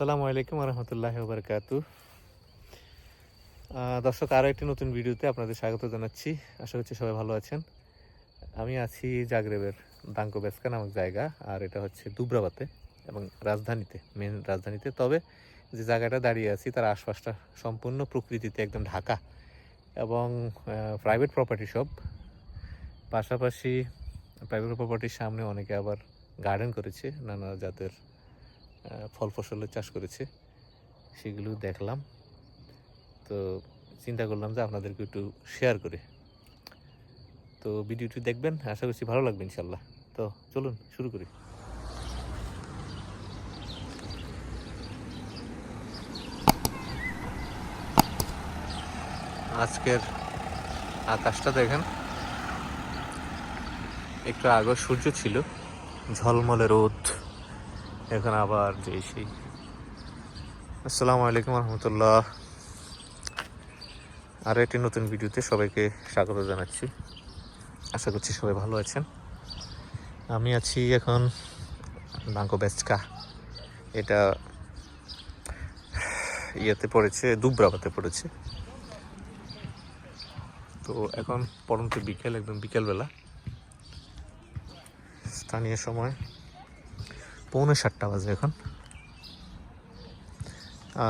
আসসালামু আলাইকুম রহমতুল্লাহ বারকাতু দর্শক আরও একটি নতুন ভিডিওতে আপনাদের স্বাগত জানাচ্ছি। আশা করছি সবাই ভালো আছেন। আমি আছি জাগরেবের দাঙ্কো বেসকা নামক জায়গা, আর এটা হচ্ছে দুবরাবাতে এবং রাজধানীতে মেন রাজধানীতে। তবে যে জায়গাটা দাঁড়িয়ে আছি, তার আশপাশটা সম্পূর্ণ প্রকৃতিতে একদম ঢাকা এবং প্রাইভেট প্রপার্টি সব পাশাপাশি প্রাইভেট প্রপার্টির সামনে অনেকে আবার গার্ডেন করেছে, নানা জাতের ফল ফসলের চাষ করেছে, সেগুলো দেখলাম। তো চিন্তা করলাম যে আপনাদেরকে একটু শেয়ার করে। তো ভিডিওটি দেখবেন, আশা করছি ভালো লাগবে ইনশাল্লাহ তো চলুন, শুরু করি। আজকের আকাশটা দেখেন। একটু আগে সূর্য ছিল, ঝলমলে রোদ। এখন আবার যে আসসালামু আলাইকুম রহমতুল্লাহ। আর একটি নতুন ভিডিওতে সবাইকে স্বাগত জানাচ্ছি। আশা করছি সবাই ভালো আছেন। আমি আছি এখন নাঙ্কো বেচকা এটা ইয়েতে পড়েছে দুবরাবাতে পড়েছে। তো এখন পরন্ত বিকেল, একদম বিকেলবেলা। স্থানীয় সময়। পৌনে সাতটা বাজে এখন।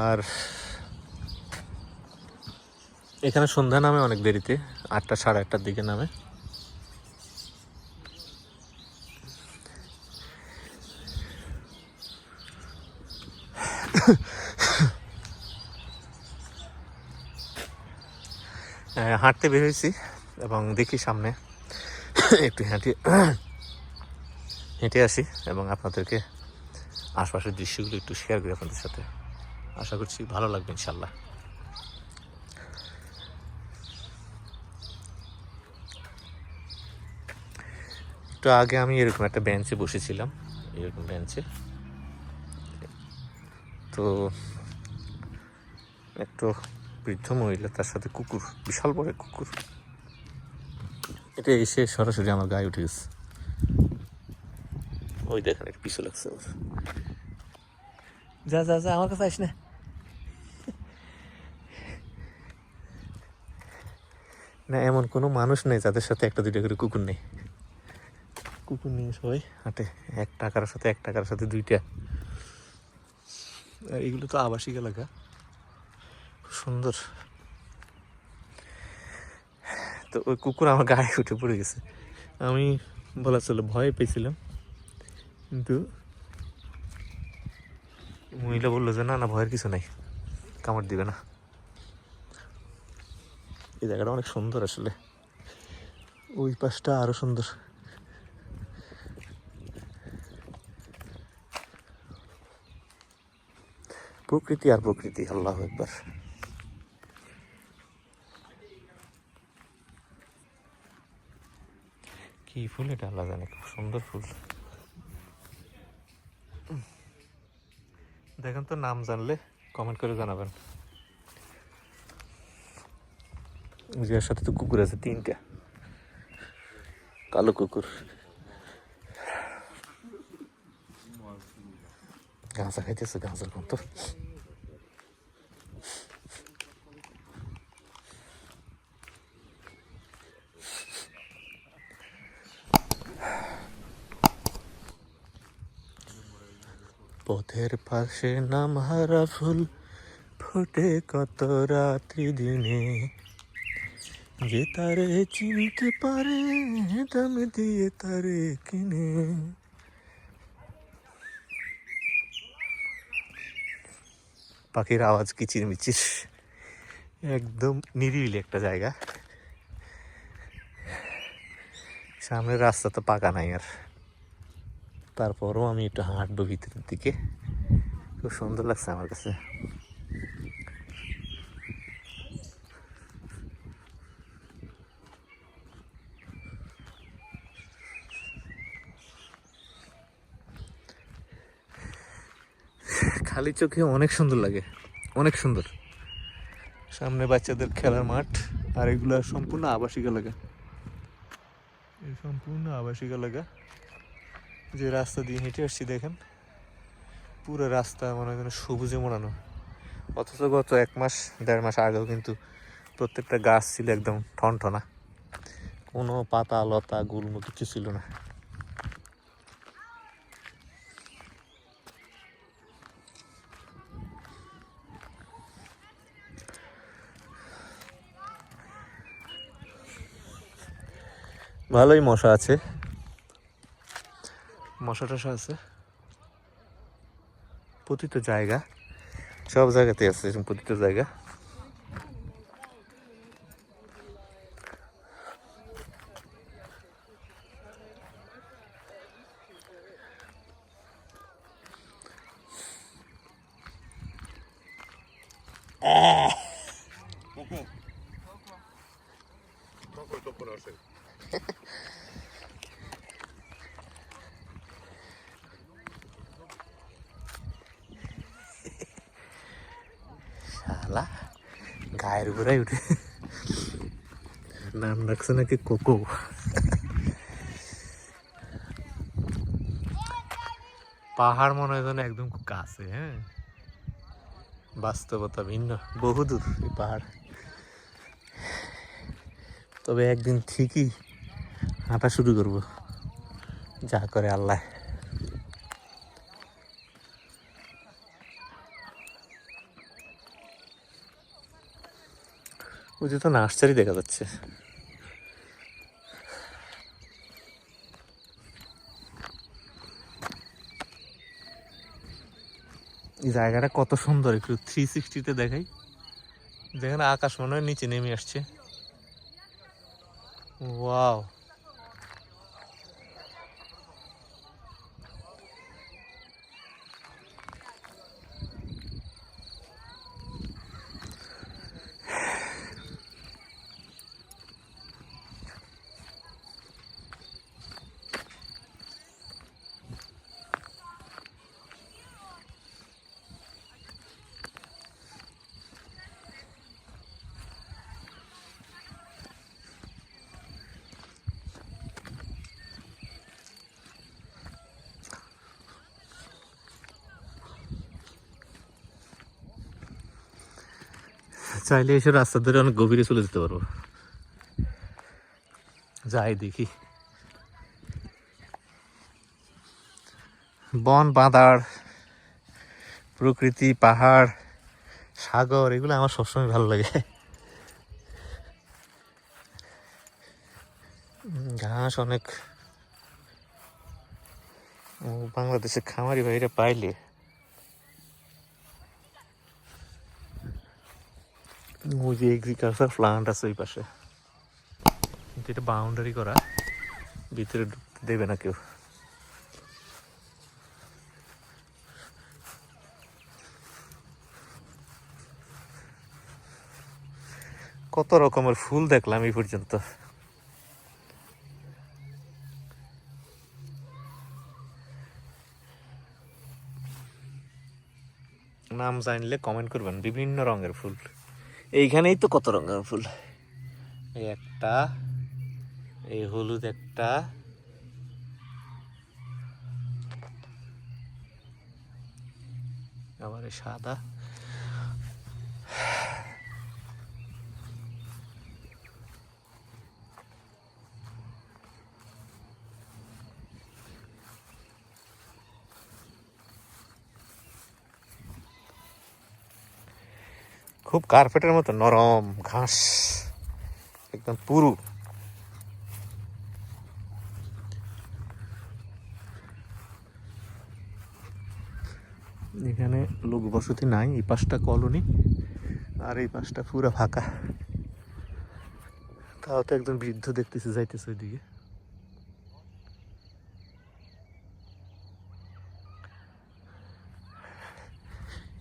আর এখানে সন্ধ্যা নামে অনেক দেরিতে, আটটা সাড়ে আটটার দিকে নামে। হাঁটতে বের হয়েছি এবং দেখি সামনে একটু হাঁটি। হেঁটে আসি এবং আপনাদেরকে আশপাশের দৃশ্যগুলো একটু শেয়ার করি আপনাদের সাথে। আশা করছি ভালো লাগবে ইনশাল্লাহ একটু আগে আমি এরকম একটা বেঞ্চে বসেছিলাম। এরকম বেঞ্চে তো একটু বৃদ্ধ মহিলা, তার সাথে কুকুর, বিশাল বড় কুকুর। এটা এসে সরাসরি আমার গায়ে উঠে গেছে। ওই দেখেন একটু পিছু লাগছে ওর যা যা যা আমার কাছে আস না। না এমন কোনো মানুষ নেই যাদের সাথে একটা দুইটা করে কুকুর নেই। কুকুর নিয়ে সবাই হাঁটে। এক টাকার সাথে এক টাকার সাথে দুইটা। আর এগুলো তো আবাসিক এলাকা। খুব সুন্দর। তো ওই কুকুর আমার গায়ে উঠে পড়ে গেছে। আমি বলা চলে ভয় পেয়েছিলাম। কিন্তু মহিলা বলল যে, না না, ভয়ের কিছু নাই। কামড় দিবে না। এই জায়গাটা অনেক সুন্দর আসলে। ওই পাশটা আরও সুন্দর। প্রকৃতি আর প্রকৃতি, আল্লাহ একবার কি ফুল এটা? আল্লাহ জানে, খুব সুন্দর ফুল। দেখেন তো নাম জানলে কমেন্ট করে জানাবেন। যার সাথে তো কুকুর আছে, তিনটা। কালো কুকুর। গাঁজা খাইতেছে, গাঁজার মতো পথের পাশে নাম হারা ফুল ফোটে কত রাত্রি দিনে। যে তারে চিনতে পারে, দাম দিয়ে তারে কিনে। পাখির আওয়াজ কিচিরমিচির একদম নিরিবিলি একটা জায়গা। সামনের রাস্তা তো পাকা নাই আর। তারপরও আমি একটু হাঁটবো ভিতরের দিকে। খুব সুন্দর লাগছে আমার কাছে। খালি চোখে অনেক সুন্দর লাগে, অনেক সুন্দর। সামনে বাচ্চাদের খেলার মাঠ, আর এগুলো সম্পূর্ণ আবাসিক এলাকা। সম্পূর্ণ আবাসিক এলাকা। যে রাস্তা দিয়ে হেঁটে আসছি, দেখেন। পুরো রাস্তা মনে হয় সবুজে মোড়ানো। অথচ গত এক মাস, দেড় মাস আগেও কিন্তু প্রত্যেকটা গাছ ছিল একদম ঠনঠনা। কোনো পাতা, লতা গুল্ম কিছু ছিল না। ভালোই মশা আছে। মশা টশা আছে? পতিত জায়গা। সব জায়গাতে আছে পতিত জায়গা। গায়ের উপরে উঠে। নাম রাখছে নাকি কোকো। পাহাড় মনে হয় যেন একদম খুব কাছে হ্যাঁ? বাস্তবতা ভিন্ন, বহুদূর এই পাহাড়। তবে একদিন ঠিকই হাঁটা শুরু করব। যা করে আল্লাহ। ওই যে তো নার্সারি দেখা যাচ্ছে। এই জায়গাটা কত সুন্দর, একটু থ্রি সিক্সটিতে দেখাই। যেখানে আকাশ মনে হয় নিচে নেমে আসছে। ওয়াও চাইলে এসে রাস্তা ধরে অনেক গভীরে চলে যেতে পারব। যাই দেখি। বন বাঁধার প্রকৃতি পাহাড় সাগর এগুলো আমার সবসময় ভালো লাগে। ঘাস অনেক। ও, বাংলাদেশে খামারি ভাইরা পাইলে ওই যে এগ্রিকালচার প্লান্ট আছে ওই পাশে। কিন্তু এটা বাউন্ডারি করা, ভিতরে ঢুকতে দেবে না কেউ। কত রকমের ফুল দেখলাম এই পর্যন্ত। নাম জানলে কমেন্ট করবেন, বিভিন্ন রঙের ফুল। এইখানেই তো কত রঙের ফুল? এই একটা এই হলুদ একটা। আবার সাদা। খুব কার্পেটের মতো, নরম, ঘাস, একদম পুরু। এখানে লোক বসতি নাই, এই পাশটা কলোনি, আর এই পাশটা পুরো ফাঁকা। তাও তো একজন বৃদ্ধ দেখতেছে, যাইতেছে ওইদিকে।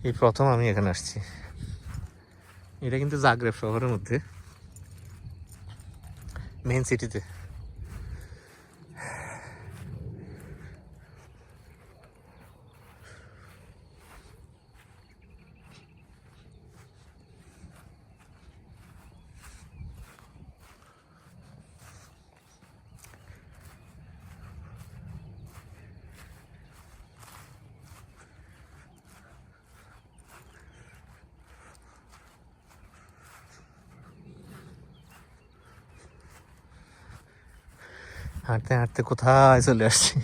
এই প্রথম আমি এখানে আসছি। এটা কিন্তু জাগ্রেব শহরের মধ্যে মেন সিটিতে হাঁটতে হাঁটতে কোথায় চলে আসছি?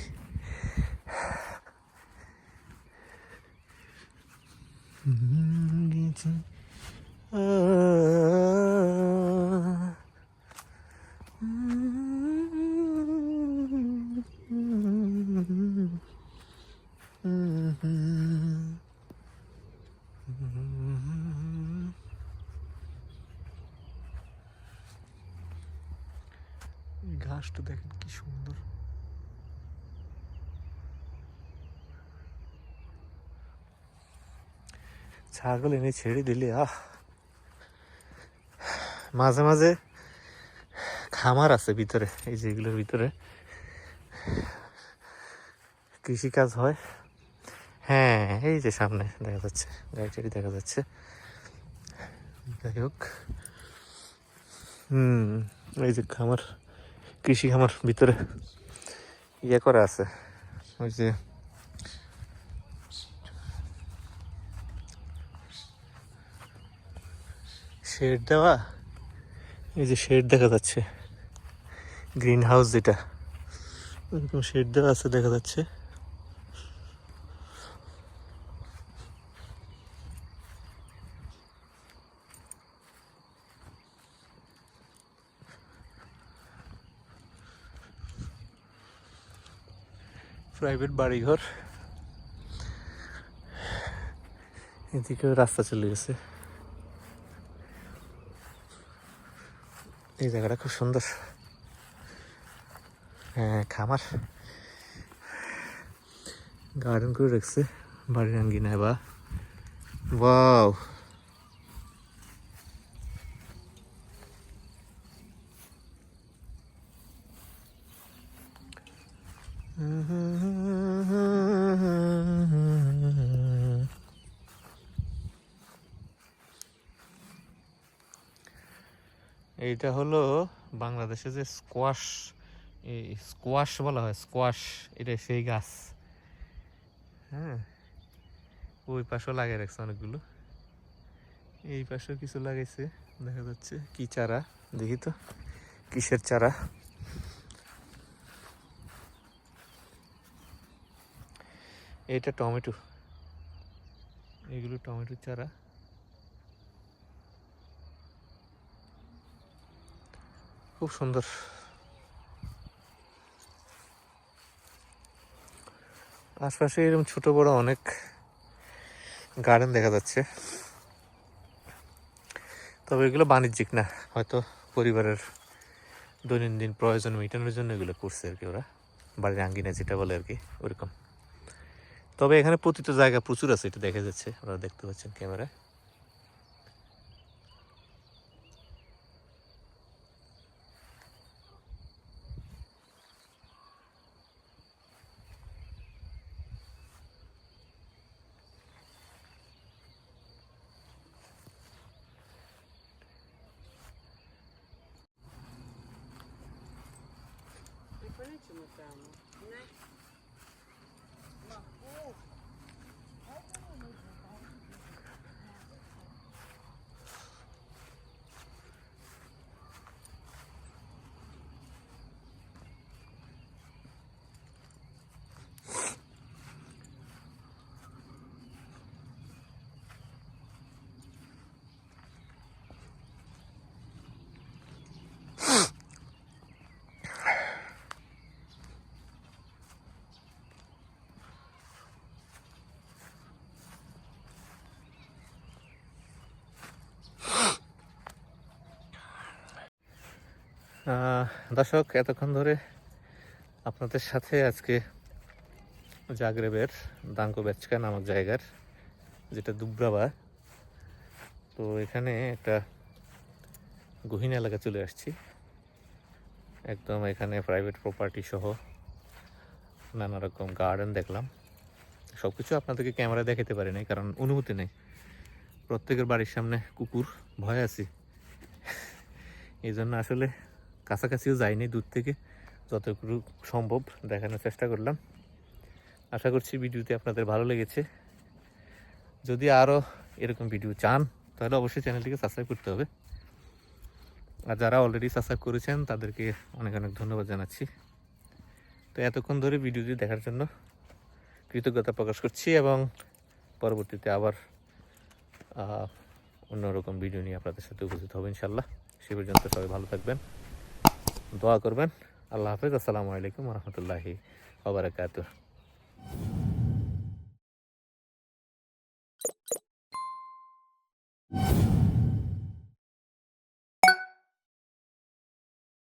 ঘাসটা দেখেন কি সুন্দর। ছাগল এনে ছেড়ে দিলে, আহ। মাঝে মাঝে খামার আছে ভিতরে, এই যে এগুলোর ভিতরে। কৃষিকাজ হয়। হ্যাঁ এই যে সামনে দেখা যাচ্ছে, গাড়ি টাড়ি দেখা যাচ্ছে। যাই হোক। হুম, এই যে খামার। কৃষি খামার ভিতরে ইয়ে করা আছে। ওই যে শেড দেওয়া, এই যে শেড দেখা যাচ্ছে গ্রিন হাউস যেটা ওরকম শেড দেওয়া আছে দেখা যাচ্ছে। প্রাইভেট বাড়িঘর। এদিকে রাস্তা চলে গেছে। এই জায়গাটা খুব সুন্দর। হ্যাঁ খামার। গার্ডেন করে রাখছে। বাড়ির আঙ্গিনায় বা। ওয়াও এইটা হলো বাংলাদেশে যে স্কোয়াশ এই স্কোয়াশ বলা হয় স্কোয়াশ এটা সেই গাছ। হ্যাঁ ওই পাশেও লাগিয়ে রাখছে অনেকগুলো। এই পাশেও কিছু লাগাইছে, দেখা যাচ্ছে। কি চারা? দেখি তো, কিসের চারা? এটা টমেটো। এগুলো টমেটোর চারা। খুব সুন্দর। আশপাশে এরকম ছোট বড় অনেক গার্ডেন দেখা যাচ্ছে। তবে এগুলো বাণিজ্যিক না, হয়তো পরিবারের দৈনন্দিন প্রয়োজন মেটানোর জন্য এগুলো করছে আর কি ওরা। বাড়ির আঙ্গিনা যেটা বলে আর কি, ওরকম। তবে এখানে প্রতিটা জায়গা প্রচুর আছে, এটা দেখা যাচ্ছে, ওরা দেখতে পাচ্ছেন ক্যামেরায়। ótimo, Tamo, né? Marcou. দর্শক, এতক্ষণ ধরে আপনাদের সাথে আজকে জাগরেবের দাঙ্কো বেচকা নামক জায়গার, যেটা দুব্রাবা। তো এখানে একটা গহীন এলাকা চলে আসছি। একদম এখানে প্রাইভেট প্রপার্টি সহ নানা রকম গার্ডেন দেখলাম। সব কিছু আপনাদেরকে ক্যামেরায় দেখাতে পারি নাই কারণ অনুমতি নেই। প্রত্যেকের বাড়ির সামনে কুকুর ভয় আছি। এই জন্য আসলে কাছাকাছিও যাইনি, দূর থেকে যতটুকু সম্ভব দেখানোর চেষ্টা করলাম। আশা করছি ভিডিওটি আপনাদের ভালো লেগেছে। যদি আরও এরকম ভিডিও চান, তাহলে অবশ্যই চ্যানেলটিকে সাবস্ক্রাইব করতে হবে। আর যারা অলরেডি সাবস্ক্রাইব করেছেন, তাদেরকে অনেক অনেক ধন্যবাদ জানাচ্ছি। তো এতক্ষণ ধরে ভিডিওটি দেখার জন্য কৃতজ্ঞতা প্রকাশ করছি এবং পরবর্তীতে আবার অন্যরকম ভিডিও নিয়ে আপনাদের সাথে উপস্থিত হবে ইনশাল্লাহ সে পর্যন্ত সবাই ভালো থাকবেন। দোয়া করবেন। আল্লাহ হাফেজ। আসসালামু আলাইকুম রহমতুল্লাহি আবরাকাতুহ